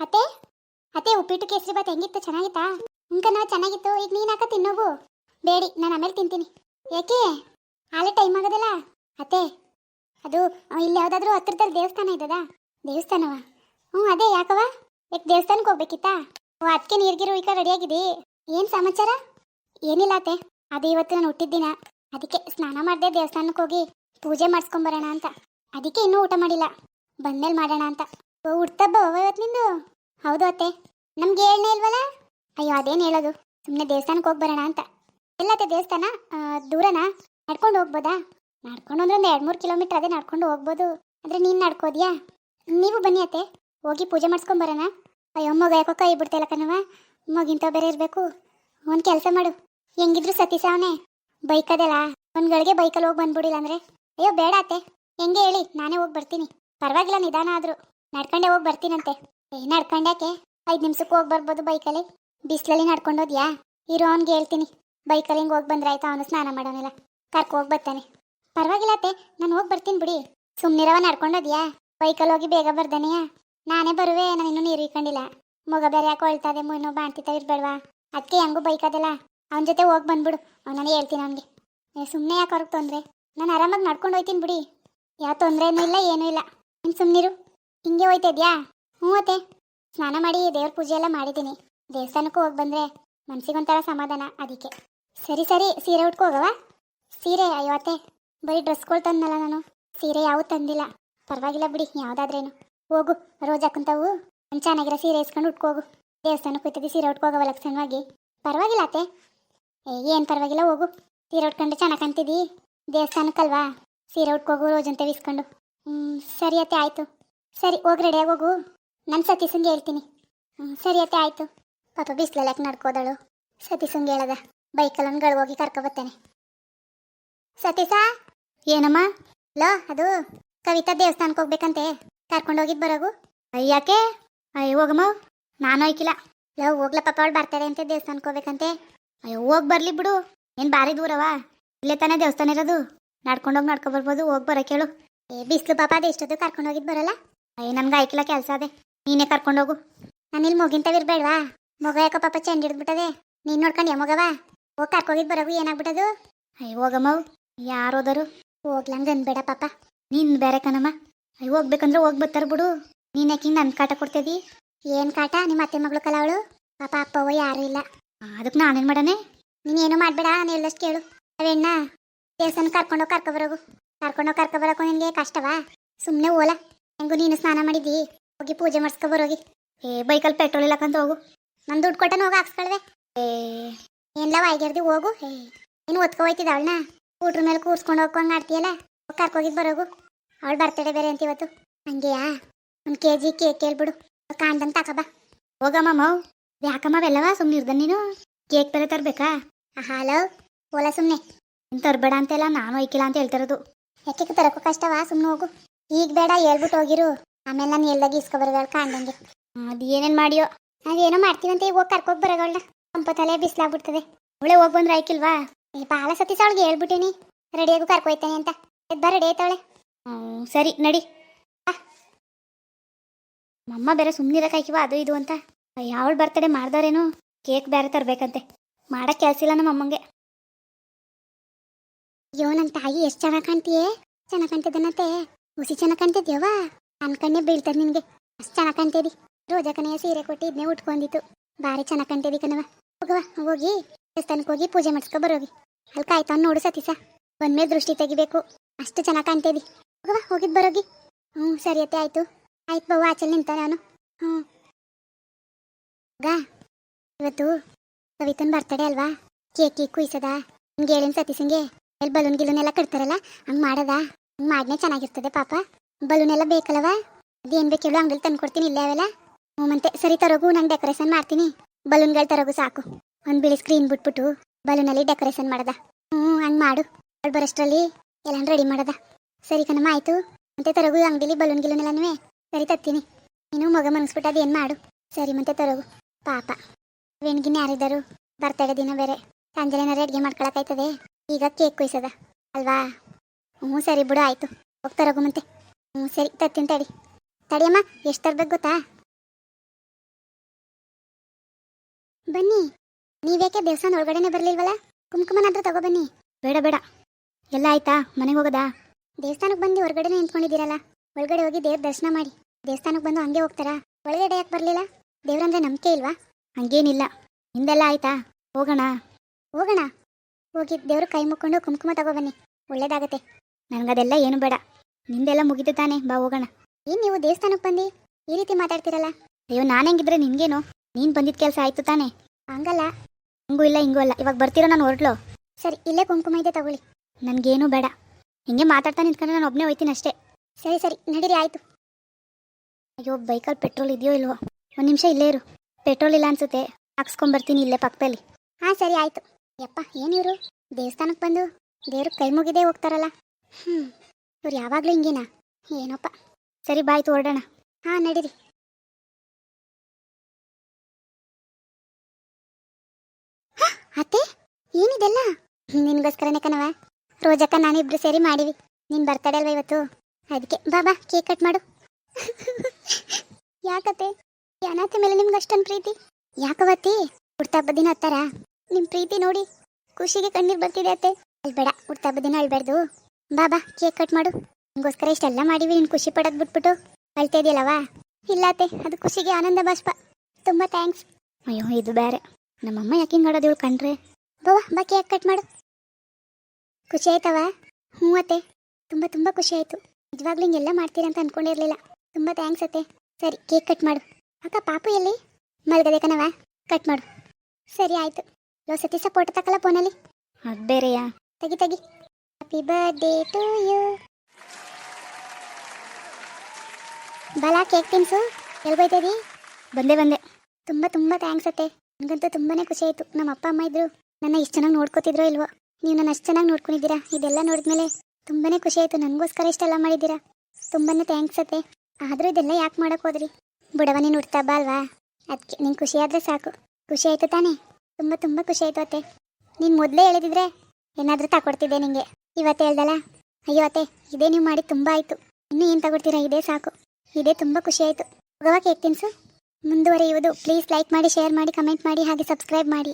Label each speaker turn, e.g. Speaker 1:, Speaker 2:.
Speaker 1: ಅತ್ತೆ? ಅತ್ತೆ, ಉಪ್ಪಿಟ್ಟು ಕೇಸರಿ ಬಾತ್ ಹೆಂಗಿತ್ತು? ಚೆನ್ನಾಗಿತ್ತಾ? ಇಂಕನ ಚೆನ್ನಾಗಿತ್ತು. ಈಗ ನೀನ್ ಹಾಕ ತಿನ್ನೋಗು? ಬೇಡಿ, ನಾನು ಆಮೇಲೆ ತಿಂತೀನಿ. ಯಾಕೆ? ಆಲೇ ಟೈಮ್ ಆಗೋದಲ್ಲ. ಅತ್ತೆ, ಅದು ಇಲ್ಲಿ ಯಾವುದಾದ್ರೂ ಹತ್ರದಲ್ಲಿ ದೇವಸ್ಥಾನ ಇದ್ದದಾ? ದೇವಸ್ಥಾನವ? ಹ್ಞೂ, ಅದೇ ಯಾಕವ ಯಾಕೆ ದೇವಸ್ಥಾನಕ್ಕೆ ಹೋಗ್ಬೇಕಿತ್ತಾ? ಓ ಅದಕ್ಕೆ ನೀರ್ಗಿರು ಈಗ ರೆಡಿಯಾಗಿದಿ ಏನು ಸಮಾಚಾರ? ಏನಿಲ್ಲ ಅತ್ತೆ. ಅದು, ಇವತ್ತು ನಾನು ಹುಟ್ಟಿದ್ದಿನ ಅದಕ್ಕೆ ಸ್ನಾನ ಮಾಡಿದೆ ದೇವಸ್ಥಾನಕ್ಕೆ ಹೋಗಿ ಪೂಜೆ ಮಾಡಿಸ್ಕೊಂಬರೋಣ ಅಂತ. ಅದಕ್ಕೆ ಇನ್ನೂ ಊಟ ಮಾಡಿಲ್ಲ. ಬಂದ್ಮೇಲೆ ಮಾಡೋಣ ಅಂತ. ಹುಡ್ತಬ್ಬ ಇವತ್ತು ನಿಂದು ಹೌದು ಅತ್ತೆ. ನಮ್ಗೆ ಹೇಳನೇ ಇಲ್ವಲ್ಲ? ಅಯ್ಯೋ, ಅದೇನು ಹೇಳೋದು? ಸುಮ್ಮನೆ ದೇವಸ್ಥಾನಕ್ಕೆ ಹೋಗಿ ಬರೋಣ ಅಂತ. ಎಲ್ಲತ್ತೆ ದೇವಸ್ಥಾನ ದೂರನಾ? ನಡ್ಕೊಂಡು ಹೋಗ್ಬೋದಾ? ನಡ್ಕೊಂಡು ಅಂದ್ರೆ ಒಂದು ಎರಡು ಮೂರು ಕಿಲೋಮೀಟ್ರ್ ಅದೇ ನಡ್ಕೊಂಡು ಹೋಗ್ಬೋದು. ಅಂದರೆ ನೀನು ನಡ್ಕೋದ್ಯಾ? ನೀವು ಬನ್ನಿ ಅತ್ತೆ. ಹೋಗಿ ಪೂಜೆ ಮಾಡ್ಸ್ಕೊಂಡು ಬರೋಣ. ಅಯ್ಯೋ, ಮಗ ಯಾಕೋ ಕೈ ಬಿಡ್ತಾಯಿಲ್ಲ ಕಣವ ಮಗಿಂತ ಬೇರೆ ಇರಬೇಕು. ಒಂದು ಕೆಲಸ ಮಾಡು. ಹೆಂಗಿದ್ರು ಸತೀಶ ಅವನೇ. ಬೈಕ್ ಅದೆಲ್ಲ. ಒಂದು ಗಳಿಗೆ ಬೈಕಲ್ಲಿ ಹೋಗಿ ಬಂದ್ಬಿಡಿಲ್ಲ ಅಂದರೆ. ಅಯ್ಯೋ, ಬೇಡ ಅತ್ತೆ. ಹೆಂಗೆ ಹೇಳಿ? ನಾನೇ ಹೋಗಿ ಬರ್ತೀನಿ. ಪರವಾಗಿಲ್ಲ, ನಿಧಾನ ಆದರೂ. ನಡ್ಕೊಂಡೆ ಹೋಗಿ ಬರ್ತೀನಂತೆ. ಏ ನಡ್ಕೊಂಡ್ಯಾಕೆ ಐದು ನಿಮಿಷಕ್ಕೆ ಹೋಗಿ ಬರ್ಬೋದು ಬೈಕಲ್ಲಿ. ಬಿಸಿಲಲ್ಲಿ ನಡ್ಕೊಂಡೋದ್ಯಾ? ಇರೋ, ಅವ್ನಿಗೆ ಹೇಳ್ತೀನಿ. ಬೈಕಲ್ಲಿ ಹಿಂಗೆ ಹೋಗಿ ಬಂದ್ರೆ ಆಯ್ತಾ, ಅವನು ಸ್ನಾನ ಮಾಡೋನಿಲ್ಲ. ಕರ್ಕೊ ಹೋಗಿ ಬರ್ತಾನೆ. ಪರವಾಗಿಲ್ಲ ಅತ್ತೆ, ನಾನು ಹೋಗಿ ಬರ್ತೀನಿ ಬಿಡಿ. ಸುಮ್ಮನಿರವ ನಡ್ಕೊಂಡೋದ್ಯಾ? ಬೈಕಲ್ಲಿ ಹೋಗಿ ಬೇಗ ಬರ್ದಾನೆಯಾ? ನಾನೇ ಬರುವೆ, ನಾನು ಇನ್ನೂ ನೀರು ಇಕ್ಕಂಡಿಲ್ಲ ಮಗ ಬೇರೆ ಯಾಕೆ ಹೊಳ್ತದೆ ಇನ್ನೂ ಬಾಣ್ತಿತ ಇರ್ಬೇಡ್ವಾ ಅದಕ್ಕೆ ಹೆಂಗೂ ಬೈಕ್ ಅದಲ್ಲ. ಅವನ ಜೊತೆ ಹೋಗಿ ಬಂದ್ಬಿಡು. ನಾನು ಹೇಳ್ತೀನಿ ಅವನಿಗೆ. ಸುಮ್ಮನೆ ಯಾಕೆ ಅವ್ರಿಗೆ ತೊಂದರೆ? ನಾನು ಆರಾಮಾಗಿ ನಡ್ಕೊಂಡು ಹೋಯ್ತೀನಿ ಬಿಡಿ. ಯಾವ ತೊಂದರೆನೂ ಇಲ್ಲ, ಏನೂ ಇಲ್ಲ. ನೀನು ಸುಮ್ಮನಿರು ಹಿಂಗೆ ಹೋಯ್ತಿದ್ಯಾ ಹ್ಞೂ ಅತ್ತೆ. ಸ್ನಾನ ಮಾಡಿ ದೇವ್ರ ಪೂಜೆ ಎಲ್ಲ ಮಾಡಿದ್ದೀನಿ. ದೇವಸ್ಥಾನಕ್ಕೂ ಹೋಗಿ ಬಂದರೆ ಮನ್ಸಿಗೊಂಥರ ಸಮಾಧಾನ ಅದಕ್ಕೆ. ಸರಿ ಸರಿ, ಸೀರೆ ಉಟ್ಕೊ ಹೋಗವಾ ಸೀರೆ, ಅಯ್ಯೋ ಅತ್ತೆ, ಬರೀ ಡ್ರೆಸ್ಗಳು ತಂದಲ್ಲ ನಾನು. ಸೀರೆ ಯಾವ ತಂದಿಲ್ಲ. ಪರವಾಗಿಲ್ಲ ಬಿಡಿ, ಯಾವುದಾದ್ರೇನು. ಹೋಗು, ರೋಜ್ ಹಾಕೊಂತವು ಒಂದು ಚೆನ್ನಾಗಿರೋ ಸೀರೆ ಇಸ್ಕೊಂಡು ಉಟ್ಕೋಗು ದೇವಸ್ಥಾನಕ್ಕೆ ಹೋಗ್ತಿದ್ದೆ ಸೀರೆ ಉಟ್ಕೋಗವ ಲಕ್ಷಣವಾಗಿ. ಪರವಾಗಿಲ್ಲ ಅತ್ತೆ. ಏ, ಏನು ಪರವಾಗಿಲ್ಲ, ಹೋಗು. ಸೀರೆ ಉಟ್ಕೊಂಡು ಚೆನ್ನಾಗಿ ಕಾಣ್ತಿದ್ದಿ? ದೇವಸ್ಥಾನಕ್ಕಲ್ವಾ? ಸೀರೆ ಉಟ್ಕೋಗು ರೋಜ್ ಅಂತ ಇಸ್ಕೊಂಡು ಹ್ಞೂ ಸರಿ ಅತ್ತೆ, ಆಯಿತು. ಸರಿ, ಹೋಗಿ ರೆಡಿಯಾಗಿ ಹೋಗು. ನನ್ನ ಸತೀಸಂಗೆ ಹೇಳ್ತೀನಿ. ಹ್ಞೂ ಸರಿ ಅತ್ತೆ, ಆಯಿತು. ಪಾಪ ಬಿಸಿಲಲ್ಲಿ ಯಾಕೆ ನಡ್ಕೋದಳು? ಸತೀಸಂಗೆ ಹೇಳದ. ಬೈಕಲ್ಲಿ ಒಂದು ಹೋಗಿ ಕರ್ಕೊಬತ್ತೇನೆ ಸತೀಸ ಏನಮ್ಮ? ಲೋ, ಅದು ಕವಿತಾ ದೇವಸ್ಥಾನಕ್ಕೆ ಹೋಗ್ಬೇಕಂತೆ. ಕರ್ಕೊಂಡು ಹೋಗಿದ್ ಬರೋಗು. ಅಯ್ಯಾಕೆ ಅಯ್ಯ, ಹೋಗಮ್ಮ. ನಾನು ಹೋಯ್ಕಿಲ್ಲ. ಲೋ, ಹೋಗ್ಲ ಪಾಪ ಅವಳು ಬರ್ತಾರೆ ಅಂತೆ ದೇವಸ್ಥಾನಕ್ಕೆ ಹೋಗ್ಬೇಕಂತೆ. ಅಯ್ಯೋ, ಹೋಗಿ ಬರಲಿ ಬಿಡು. ಏನು ಭಾರಿ ದೂರವಾ? ಇಲ್ಲೇ ತಾನೇ ದೇವಸ್ಥಾನ ಇರೋದು. ನಡ್ಕೊಂಡು ಹೋಗಿ ನಡ್ಕೊ ಬರ್ಬೋದು, ಹೋಗಿ ಬರೋ ಕೇಳು. ಏ, ಬಿಸ್ಲು ಪಾಪ ಅದು ಎಷ್ಟೊತ್ತು ಕರ್ಕೊಂಡು ಹೋಗಿದ್ ಬರಲ್ಲ? ಅಯ್ಯ, ನನ್ಗೆ ಆಯ್ಕಿಲ್ಲ ಕೆಲಸ ಅದೇ. ನೀನೇ ಕರ್ಕೊಂಡು ಹೋಗು. ನಾನು ಇಲ್ಲಿ ಮುಗಿಂತವಿರ್ಬೇಡ್ವಾ ಮಗ ಯಾಕೋ ಪಾಪ ಚೆಂಡ್ ಹಿಡಿದ್ಬಿಟ್ಟದೆ. ನೀನು ನೋಡ್ಕೊಂಡು ಯಮಗವ ಹೋಗಿ ಕರ್ಕೋಗಿದ್ ಬರೋಗು ಏನಾಗ್ಬಿಟ್ಟದು? ಅಯ್ಯ ಹೋಗಮ್ಮ ಯಾರು ಹೋದರು? ಹೋಗ್ಲಂಗ ಅನ್ಬೇಡ ಪಾಪ. ನೀನ್ ಬೇರೆ ಕಣಮ್ಮ. ಅಯ್ಯ, ಹೋಗ್ಬೇಕಂದ್ರೆ ಹೋಗಿ ಬರ್ತಾರ ಬಿಡು. ನೀನ್ ಯಾಕೆ ನನ್ನ ಕಾಟ ಕೊಡ್ತಿದಿ? ಏನು ಕಾಟ? ನಿಮ್ಮ ಅತ್ತೆ ಮಗಳು ಕಲ ಅವಳು? ಪಾಪ ಅಪ್ಪವ ಯಾರು ಇಲ್ಲ. ಅದಕ್ಕೆ ನಾನೇನು ಮಾಡನೆ ನೀನೇನು ಮಾಡಬೇಡ, ನಾನು ಎಲ್ಲಷ್ಟು ಕೇಳು. ಅವೆಣ್ಣ ದೇವಸ್ಥಾನ ಕರ್ಕೊಂಡೋಗಿ ಕರ್ಕೊಬರೋಗು ಕರ್ಕೊಂಡೋಗಿ ಕರ್ಕೊಬರಕು ನಿನಗೆ ಕಷ್ಟವಾ? ಸುಮ್ಮನೆ ಓಲ. ಹೆಂಗು ನೀನು ಸ್ನಾನ ಮಾಡಿದ್ದಿ? ಹೋಗಿ ಪೂಜೆ ಮಾಡಿಸ್ಕೊಬರೋಗಿ ಏ, ಬೈಕಲ್ ಪೆಟ್ರೋಲ್ ಇಲ್ಲಕಂತ ಹೋಗು. ನಾನು ದುಡ್ಡು ಕೊಟ್ಟನ ಹೋಗಿ ಹಾಕ್ಸ್ಕೊಳ್ದೆ. ಏ ಏನ್ಲ ವಾಯ್ಗೆರ್ದಿ ಹೋಗು. ಏ, ನೀನು ಒತ್ಕೊ ಹೋಯ್ತಿದ್ದ ಅವಳನ್ನ? ಊಟ್ರ ಮೇಲೆ ಕೂರ್ಸ್ಕೊಂಡು ಹೋಗ್ಕೊಂಡು ಆಡ್ತೀಯಲ್ಲ? ಕರ್ಕೋಗಿದ್ ಬರೋಗು. ಅವಳು ಬರ್ತಡೆ ಬೇರೆ ಅಂತ ಇವತ್ತು. ಹಂಗೆಯಾ? ಒಂದು ಕೆ ಜಿ ಕೇಕ್ ಕೇಳ್ಬಿಡು ಕಾಣ್ದಂಗೆ ತಾಕಬ. ಹೋಗಮ್ಮ ಮಾವ್ ಯಾಕಮ್ಮ ಬೆಲ್ಲವ? ಸುಮ್ಮನೆ ಇರ್ದ ನೀನು? ಕೇಕ್ ಬೇರೆ ತರಬೇಕಾ? ಹಲೋ ಓಲ ಸುಮ್ಮನೆ ನೀನು ತರಬೇಡ ಅಂತೆಲ್ಲ ನಾನು ಒಯ್ಕಿಲ್ಲ ಅಂತ ಹೇಳ್ತಿರೋದು ಯಾಕೆ ತರಕ್ಕೂ ಕಷ್ಟವಾ? ಸುಮ್ಮನೆ ಹೋಗು. ಈಗ ಬೇಡ ಹೇಳ್ಬಿಟ್ಟು ಹೋಗಿರು. ಆಮೇಲೆ ನಾನು ಎಲ್ಲಾಗಿ ಇಸ್ಕೊಬರೋಗಳು ಕಾಣ್ದಂಗೆ. ಅದು ಏನೇನು ಮಾಡಿಯೋ? ಅದೇನೋ ಮಾಡ್ತೀವಂತ ಈಗ ಹೋಗಿ ಕರ್ಕೋಗಿ ಬರೋಗಳನ್ನ ಕಂಪತಲೆ ಬಿಸಿಲಾಗ್ಬಿಡ್ತದೆ. ಅವಳೆ ಹೋಗಿ ಬಂದ್ರೆ ಆಯ್ಕಿಲ್ವಾ? ಈ ಬಾಲ ಸತೀಸ ಅವಳಿಗೆ ಹೇಳ್ಬಿಟ್ಟೇನಿ. ರೆಡಿಯಾಗೂ ಕರ್ಕೊಯ್ತಾನೆ ಅಂತ. ಎದ್ ರೆಡಿ ಆಯ್ತಾವಳೆ. ಹ್ಞೂ ಸರಿ, ನಡಿ. ಮಮ್ಮ ಬೇರೆ ಸುಮ್ಮನಿರಕ್ಕಾಯ್ಕಿವ ಅದು ಇದು ಅಂತ. ಯಾವಳು ಬರ್ತಡೆ ಮಾಡ್ದಾರೇನು ಕೇಕ್ ಬೇರೆ ತರಬೇಕಂತೆ. ಮಾಡಕ್ಕೆ ಕೆಲಸ ಇಲ್ಲ ನಮ್ಮ ಅಮ್ಮಂಗೆ. ಅಯ್ಯೋ ನನ್ನ ತಾಯಿ ಎಷ್ಟು ಚೆನ್ನಾಗಿ ಕಾಣ್ತೀಯೇ? ಚೆನ್ನಾಗಿ ಕಾಣ್ತಿದ್ದಾನಂತೆ. ಹುಸಿ ಚೆನ್ನಾಗಿ ಕಾಣ್ತಿದ್ಯವ ಅನ್ಕಣ್ಣೆ ಬೀಳ್ತದೆ ನಿನಗೆ. ಅಷ್ಟು ಚೆನ್ನಾಗಿ ಕಾಣ್ತಿದಿ. ರೋಜಾ ಕನೆಯ ಸೀರೆ ಕೊಟ್ಟು ಇದನ್ನೇ ಉಟ್ಕೊಂಡಿತ್ತು. ಭಾರಿ ಚೆನ್ನಾಗಿ ಕಾಣ್ತಿದಿ ಕಣವ ಹೋಗವ, ಹೋಗಿ. ದೇವಸ್ಥಾನಕ್ಕೆ ಹೋಗಿ ಪೂಜೆ ಮಾಡಿಸ್ಕೊ ಬರೋಗಿ. ಅಲ್ಲಿ ಕಾಯ್ತಾವ್ ನೋಡು ಸತೀಸ ಬಂದ್ಮೇಲೆ ದೃಷ್ಟಿ ತೆಗಿಬೇಕು. ಅಷ್ಟು ಚೆನ್ನಾಗಿ ಕಾಣ್ತಿದಿ. ಹೋಗವ, ಹೋಗಿದ್ ಬರೋಗಿ. ಹ್ಞೂ ಸರಿ ಅತ್ತೆ, ಆಯ್ತು. ಆಯ್ತು ಬಾವು ಆಚೆ ನಿಂತ ನಾನು. ಹ್ಞೂ ಗಾ, ಇವತ್ತು ಕವಿತನ್ ಬರ್ತಡೆ ಅಲ್ವಾ? ಕೇಕ್ ಕೇಕ್ ಕುಯ್ಸದ? ನಿಮ್ಗೆ ಹೇಳಿನ ಸತೀಸಂಗೆ ಅಲ್ಲಿ ಬಲೂನ್ ಗಿಲೂನ್ ಎಲ್ಲ ಕಟ್ತಾರಲ್ಲ? ಹಂಗೆ ಮಾಡದ? ಹಂಗೆ ಮಾಡ್ನೆ ಚೆನ್ನಾಗಿರ್ತದೆ ಪಾಪ. ಬಲೂನ್ ಎಲ್ಲ ಬೇಕಲ್ವ ಅದೇನು ಬೇಕು ಹೇಳು, ಅಂಗಡಿಲಿ ತಂದು ಕೊಡ್ತೀನಿ ಇಲ್ಲೇ ಅವೆಲ್ಲ. ಮತ್ತೆ ಸರಿ ತರೋಗು, ನಂಗೆ ಡೆಕೋರೇಷನ್ ಮಾಡ್ತೀನಿ. ಬಲೂನ್ಗಳು ತರೋಗು ಸಾಕು. ಒಂದು ಬಿಳಿ ಸ್ಕ್ರೀನ್ ಬಿಟ್ಬಿಟ್ಟು ಬಲೂನಲ್ಲಿ ಡೆಕೋರೇಷನ್ ಮಾಡದ. ಹ್ಞೂ ಹಂಗೆ ಮಾಡು. ಅವ್ಳು ಬರೋಷ್ಟರಲ್ಲಿ ಎಲ್ಲ ರೆಡಿ ಮಾಡದ. ಸರಿ ಕಣಮ್ಮ, ಆಯ್ತು. ಮತ್ತೆ ತರಗು, ಅಂಗಡಿಲಿ ಬಲೂನ್ ಗಿಲೂನ್ ಎಲ್ಲನೂ ಸರಿ ತತ್ತೀನಿ. ನೀನು ಮಗ ಮನಸ್ಬಿಟ್ಟು ಅದೇನು ಮಾಡು. ಸರಿ ಮತ್ತೆ ತರಗು. ಪಾಪ. ವೆಣ್ಗಿನ ಯಾರಿದ್ದರು? ಬರ್ತಡೇ ದಿನ ಬೇರೆ. ಸಂಜೆ ಏನಾರು ಅಡುಗೆ ಮಾಡ್ಕೊಳಕ್ಕಾಯ್ತದೆ? ಈಗ ಕೇಕ್ ಕೊಯ್ಸದ. ಅಲ್ವಾ? ಹ್ಞೂ ಸರಿ ಬಿಡು, ಆಯಿತು. ಹೋಗ್ತಾರೆ ಹೋಗುಮಂತೆ ಹ್ಞೂ ಸರಿ ತತ್ತೀನಿ ತಡಿ ತಡಿಯಮ್ಮ, ಎಷ್ಟು ತರ್ಬೇಕು ಗೊತ್ತಾ? ಬನ್ನಿ. ನೀವ್ಯಾಕೆ ದೇವಸ್ಥಾನ ಒಳಗಡೆನೆ ಬರಲಿಲ್ವಲ್ಲ? ಕುಂಕುಮನಾದ್ರೂ ತಗೋ ಬನ್ನಿ. ಬೇಡ ಬೇಡ. ಎಲ್ಲ ಆಯ್ತಾ? ಮನೆಗೆ ಹೋಗೋದಾ? ದೇವಸ್ಥಾನಕ್ಕೆ ಬಂದು ಹೊರಗಡೆ ನಿಂತ್ಕೊಂಡಿದ್ದೀರಲ್ಲ? ಒಳಗಡೆ ಹೋಗಿ ದೇವ್ರ ದರ್ಶನ ಮಾಡಿ. ದೇವಸ್ಥಾನಕ್ಕೆ ಬಂದು ಹಂಗೆ ಹೋಗ್ತಾರಾ? ಒಳಗಡೆ ಯಾಕೆ ಬರಲಿಲ್ಲ? ದೇವ್ರಂದ್ರೆ ನಂಬಿಕೆ ಇಲ್ವಾ? ಹಂಗೇನಿಲ್ಲ. ಹಿಂದೆಲ್ಲ ಆಯ್ತಾ? ಹೋಗೋಣ. ಹೋಗೋಣ. ಹೋಗಿ ದೇವ್ರ ಕೈ ಮುಕ್ಕೊಂಡು ಕುಂಕುಮ ತಗೋ ಬನ್ನಿ. ಒಳ್ಳೇದಾಗತ್ತೆ. ನನಗದೆಲ್ಲ ಏನು ಬೇಡ. ನಿಂದೆಲ್ಲ ಮುಗಿತು ತಾನೆ, ಬಾ ಹೋಗೋಣ. ಏನು ನೀವು ದೇವಸ್ಥಾನಕ್ಕೆ ಬಂದು? ಈ ರೀತಿ ಮಾತಾಡ್ತೀರಲ್ಲ? ಅಯ್ಯೋ, ನಾನು ಹೆಂಗಿದ್ರೆ ನಿನ್ಗೇನು? ನೀನು ಬಂದಿದ್ದ ಕೆಲಸ ಆಯ್ತು ತಾನೆ? ಹಂಗಲ್ಲ. ಹಂಗೂ ಇಲ್ಲ, ಹಿಂಗೂ ಅಲ್ಲ. ಇವಾಗ ಬರ್ತಿರೋ ನಾನು ಹೊರಟ್ಲು? ಸರಿ, ಇಲ್ಲೇ ಕುಂಕುಮ ಇದೆ, ತಗೊಳ್ಳಿ. ನನಗೇನು ಬೇಡ. ಹಿಂಗೆ ಮಾತಾಡ್ತಾ ನಿಂತ್ಕೊಂಡು ನಾನು ಒಬ್ಬನೇ ಹೋಯ್ತೀನಿ ಅಷ್ಟೇ. ಸರಿ ಸರಿ, ನಡೀರಿ, ಆಯ್ತು. ಅಯ್ಯೋ, ಬೈಕಲ್ಲಿ ಪೆಟ್ರೋಲ್ ಇದೆಯೋ ಇಲ್ವೋ? ಒಂದು ನಿಮಿಷ ಇಲ್ಲೇ ಇರು. ಪೆಟ್ರೋಲ್ ಇಲ್ಲ ಅನ್ಸುತ್ತೆ. ಹಾಕ್ಸ್ಕೊಂಬರ್ತೀನಿ ಇಲ್ಲೇ ಪಕ್ಕದಲ್ಲಿ. ಹಾಂ, ಸರಿ, ಆಯ್ತು. ಯಪ್ಪ ಏನಿವರು ದೇವಸ್ಥಾನಕ್ಕೆ ಬಂದು ದೇವ್ರಿಗೆ ಕೈ ಮುಗಿದೇ ಹೋಗ್ತಾರಲ್ಲ. ಹ್ಞೂ ಇವ್ರು ಯಾವಾಗಲೂ ಹಿಂಗೇನಾ? ಏನಪ್ಪ. ಸರಿ ಬಾಯ್ತು ಹೊರಡೋಣ ಹಾಂ, ನಡೀರಿ. ಅತ್ತೆ, ಏನಿದೆಲ್ಲ? ನಿನ್ಗೋಸ್ಕರನೇ ಕಣವ ರೋಜಕ್ಕ ನಾನಿಬ್ರು ಸೇರಿ ಮಾಡಿವಿ. ನಿನ್ ಬರ್ತಡೇ ಅಲ್ವಾ ಇವತ್ತು? ಅದಕ್ಕೆ, ಬಾ ಬಾ ಕೇಕ್ ಕಟ್ ಮಾಡು. ಯಾಕತ್ತೆ? ಅನಾಥೆ ಮೇಲೆ ನಿಮ್ಗೆ ಅಷ್ಟೊಂದು ಪ್ರೀತಿ? ಯಾಕವತ್ತಿ? ಹುಡ್ತಾ ಹಬ್ಬದ ದಿನ ಹತ್ತಾರ? ನಿಮ್ ಪ್ರೀತಿ ನೋಡಿ, ಖುಷಿಗೆ ಕಣ್ಣೀರ್ ಬರ್ತಿದೆ ಅತ್ತೆ. ಅಲ್ಬೇಡ, ಹುಡ್ತಾ ಹಬ್ಬದ ದಿನ ಅಳ್ಬಾರ್ದು ಬಾ ಬಾ ಕೇಕ್ ಕಟ್ ಮಾಡು. ನಿಂಗೋಸ್ಕರ ಇಷ್ಟೆಲ್ಲ ಮಾಡಿವಿ, ನೀನು ಖುಷಿ ಪಡೋದು ಬಿಟ್ಬಿಟ್ಟು. ಅಳ್ತಾ ಇದೆಯಲ್ಲವಾ? ಇಲ್ಲ ಅತ್ತೆ, ಅದು ಖುಷಿಗೆ ಆನಂದ ಬಾಷ್ಪ. ತುಂಬ ಥ್ಯಾಂಕ್ಸ್ ಅಯ್ಯೋ, ಇದು ಬೇರೆ ನಮ್ಮಮ್ಮ ಯಾಕೆ ಆಡೋದು ಇವಳು ಕಂಡ್ರೆ ಬಾಬಾ ಬಾ ಕೇಕ್ ಕಟ್ ಮಾಡು. ಖುಷಿ ಆಯ್ತವ? ಹ್ಞೂ ಅತ್ತೆ. ತುಂಬ ತುಂಬ ಖುಷಿ ಆಯಿತು. ನಿಜವಾಗ್ಲೂ ಹಿಂಗೆಲ್ಲ ಮಾಡ್ತೀರಾ ಅಂತ ಅನ್ಕೊಂಡಿರಲಿಲ್ಲ ತುಂಬ ಥ್ಯಾಂಕ್ಸ್ ಅತ್ತೆ. ಸರಿ ಕೇಕ್ ಕಟ್ ಮಾಡು. ಅಕ್ಕ, ಪಾಪು ಎಲ್ಲಿ? ಮಲ್ಗದೇಕನವ ಕಟ್ ಮಾಡು. ಸರಿ, ಆಯಿತು. ಲೋ ಸತಿ ಫೋಟೋ ತಕ್ಕಲ್ಲ ಫೋನಲ್ಲಿ ಅದು ಬೇರೆಯಾ? ತೆಗಿ ತೆಗಿ. ಹ್ಯಾಪಿ ಬರ್ಡೇ ಟು ಯು ಬಲ ಕೇಕ್ ತಿನ್ಸು. ಎಲ್ಗೋಯ್ತದಿ ಬಂದೆ ಬಂದೆ. ತುಂಬ ತುಂಬ ಥ್ಯಾಂಕ್ಸ್ ಅತ್ತೆ. ನನಗಂತೂ ತುಂಬಾನೇ ಖುಷಿ ಆಯಿತು. ನಮ್ಮ ಅಪ್ಪ, ಅಮ್ಮ ಇದ್ರು ನನ್ನ ಇಷ್ಟು ಚೆನ್ನಾಗಿ ನೋಡ್ಕೋತಿದ್ರೋ ಇಲ್ವೋ? ನೀವು ನನ್ನ ಅಷ್ಟು ಚೆನ್ನಾಗಿ ನೋಡ್ಕೊಂಡಿದ್ದೀರಾ? ಇದೆಲ್ಲ ನೋಡಿದ್ಮೇಲೆ ತುಂಬಾನೇ ಖುಷಿ ಆಯಿತು. ನನಗೋಸ್ಕರ ಇಷ್ಟೆಲ್ಲ ಮಾಡಿದ್ದೀರಾ? ತುಂಬಾನೇ ಥ್ಯಾಂಕ್ಸ್ ಅತ್ತೆ. ಆದರೂ ಇದೆಲ್ಲ ಯಾಕೆ ಮಾಡಕ್ ಹೋದ್ರಿ? ಬುಡವನೇ ನೋಡ್ತಾ ಬಾ ಅಲ್ವಾ? ಅದಕ್ಕೆ ನಿಂಗೆ ಖುಷಿ ಆದ್ರೆ ಸಾಕು. ಖುಷಿ ಆಯಿತು ತಾನೇ? ತುಂಬ ತುಂಬ ಖುಷಿ ಆಯಿತು ಅತ್ತೆ. ನೀನು ಮೊದಲೇ ಹೇಳಿದಿದ್ರೆ ಏನಾದರೂ ತಗೊಡ್ತಿದ್ದೆ ನಿಂಗೆ. ಇವತ್ತು ಹೇಳ್ದಲ್ಲ? ಅಯ್ಯೋ ಅತ್ತೆ, ಇದೇ ನೀವು ಮಾಡಿ ತುಂಬ ಆಯ್ತು. ಇನ್ನೂ ಏನು ತಗೊಡ್ತೀರಾ ಇದೇ ಸಾಕು. ಇದೇ ತುಂಬ ಖುಷಿ ಆಯ್ತು. ಹೋಗವಾ ಕೇಕ್ ತಿನ್ಸು. ಮುಂದುವರಿಯುವುದು. ಪ್ಲೀಸ್ ಲೈಕ್ ಮಾಡಿ ಶೇರ್ ಮಾಡಿ ಕಮೆಂಟ್ ಮಾಡಿ, ಹಾಗೆ ಸಬ್ಸ್ಕ್ರೈಬ್ ಮಾಡಿ.